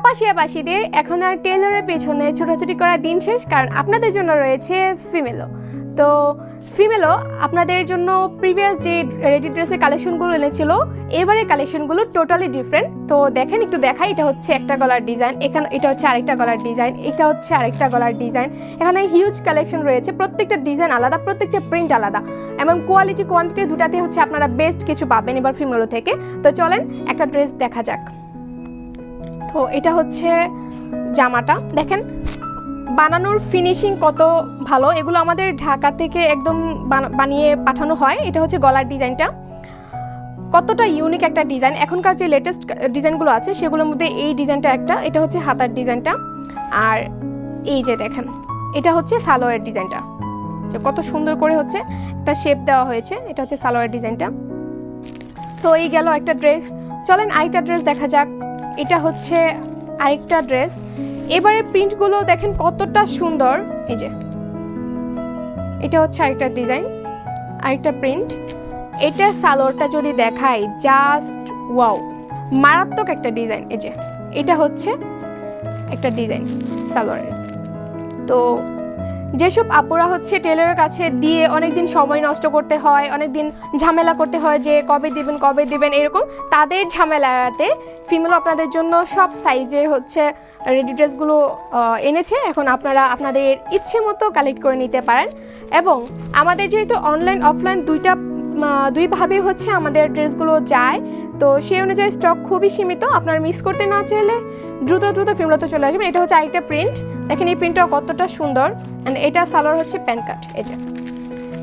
আপাশিয়াবাসীদের এখন আর টেলরের পেছনে ছোটাছুটি করার দিন শেষ, কারণ আপনাদের জন্য রয়েছে ফিমেলো তো ফিমেলো আপনাদের জন্য প্রিভিয়াস যে রেডি ড্রেসের কালেকশনগুলো এনেছিল এবারে কালেকশনগুলো টোটালি ডিফারেন্ট তো দেখেন, একটু দেখাই, এটা হচ্ছে একটা গলার ডিজাইন এখানে এটা হচ্ছে আরেকটা গলার ডিজাইন এটা হচ্ছে আরেকটা গলার ডিজাইন এখানে হিউজ কালেকশন রয়েছে, প্রত্যেকটা ডিজাইন আলাদা, প্রত্যেকটা প্রিন্ট আলাদা। এবং কোয়ালিটি কোয়ান্টিটি দুটাতে হচ্ছে আপনারা বেস্ট কিছু পাবেন এবার ফিমেলো থেকে। তো চলেন, একটা ড্রেস দেখা যাক। তো এটা হচ্ছে জামাটা। দেখেন, বানানোর ফিনিশিং কত ভালো। এগুলো আমাদের ঢাকা থেকে একদম বানা- বানিয়ে পাঠানো হয়। এটা হচ্ছে গলার ডিজাইনটা। কতটা ইউনিক একটা ডিজাইন এখনকার যে লেটেস্ট ডিজাইনগুলো আছে, সেগুলোর মধ্যে এই ডিজাইনটা একটা। এটা হচ্ছে হাতার ডিজাইনটা। আর এই যে দেখেন, এটা হচ্ছে সালোয়ারের ডিজাইনটা। যে কত সুন্দর করে হচ্ছে একটা শেপ দেওয়া হয়েছে। এটা হচ্ছে সালোয়ারের ডিজাইনটা। তো এই গেল একটা ড্রেস চলেন আরেকটা ড্রেস দেখা যাক। এটা হচ্ছে আরেকটা ড্রেস। এবারে প্রিন্টগুলো দেখেন কতটা সুন্দর। এই যে, এটা হচ্ছে আরেকটা ডিজাইন, আরেকটা প্রিন্ট। এটা সালোয়ারটা যদি দেখাই জাস্ট ওয়াও মারাত্মক একটা ডিজাইন। এই যে, এটা হচ্ছে একটা ডিজাইন সালোয়ারের। তো যেসব আপুরা হচ্ছে টেলারের কাছে দিয়ে অনেক দিন সময় নষ্ট করতে হয় অনেক দিন ঝামেলা করতে হয় যে কবে দিবেন কবে দিবেন, এরকম তাদের ঝামেলা এড়াতে ফিমেল আপনাদের জন্য সব সাইজের হচ্ছে রেডি ড্রেসগুলো এনেছে। এখন আপনারা আপনাদের ইচ্ছে মতো কালেক্ট করে নিতে পারেন। এবং আমাদের যেহেতু অনলাইন অফলাইন দুইটা দুইভাবে হচ্ছে আমাদের ড্রেসগুলো যায়, তো সেই অনুযায়ী স্টক খুবই সীমিত। আপনারা মিস করতে না চাইলে দ্রুত দ্রুত ফিমলাতে চলে আসবেন। এটা হচ্ছে আরেকটা প্রিন্ট দেখেন এই প্রিন্টটাও কতটা সুন্দর অ্যান্ড এটা সালোয়ার হচ্ছে প্যান কাট, এই যে।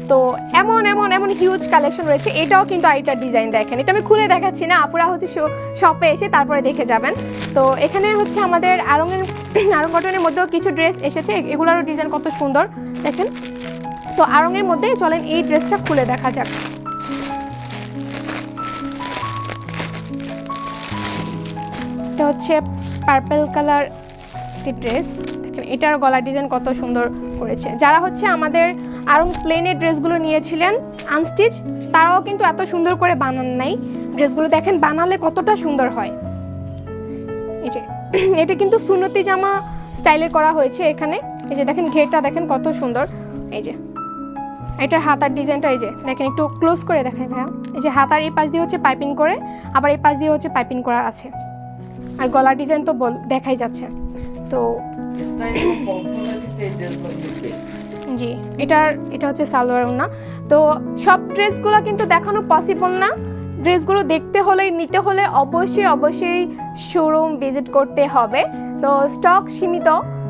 তো এমন এমন এমন হিউজ কালেকশন রয়েছে, এটাও কিন্তু আরেকটা ডিজাইন দেখেন। এটা আমি খুলে দেখাচ্ছি না, আপুরা হচ্ছে শপে এসে তারপরে দেখে যাবেন। তো এখানে হচ্ছে আমাদের আরঙের আরং কটনের মধ্যেও কিছু ড্রেস এসেছে এগুলোরও ডিজাইন কত সুন্দর, দেখেন। তো আরঙের মধ্যে চলেন, এই ড্রেসটা খুলে দেখা যাক। এটা হচ্ছে পার্পেল কালার একটি ড্রেস এটার গলার ডিজাইন কত সুন্দর করেছে। যারা হচ্ছে আমাদের আরও প্লেনের ড্রেসগুলো নিয়েছিলেন আনস্টিচ তারাও কিন্তু এত সুন্দর করে বানান নাই। ড্রেসগুলো দেখেন, বানালে কতটা সুন্দর হয়। এই যে, এটা কিন্তু সুনতি জামা স্টাইলে করা হয়েছে এখানে। এই যে দেখেন, ঘেরটা দেখেন কত সুন্দর। এই যে, এটার হাতার ডিজাইনটা এই যে, দেখেন, একটু ক্লোজ করে দেখেন ভাইয়া। এই যে, হাতার এই পাশ দিয়ে হচ্ছে পাইপিং করে, আবার এই পাশ দিয়ে হচ্ছে পাইপিং করা আছে। আর গলার ডিজাইন তো বল, দেখাই যাচ্ছে। তো জি এটার এটা হচ্ছে সালোয়ার ওনা তো সব ড্রেসগুলো কিন্তু দেখানো পসিবল না। ড্রেসগুলো দেখতে হলে নিতে হলে অবশ্যই অবশ্যই শোরুম ভিজিট করতে হবে। তো স্টক সীমিত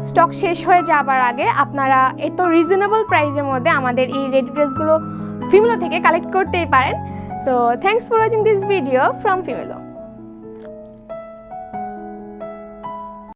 স্টক শেষ হয়ে যাবার আগে আপনারা এত রিজনেবল প্রাইসের মধ্যে আমাদের এই রেডি ড্রেসগুলো ফিমেলো থেকে কালেক্ট করতেই পারেন। So thanks for watching this video from ফিমেলো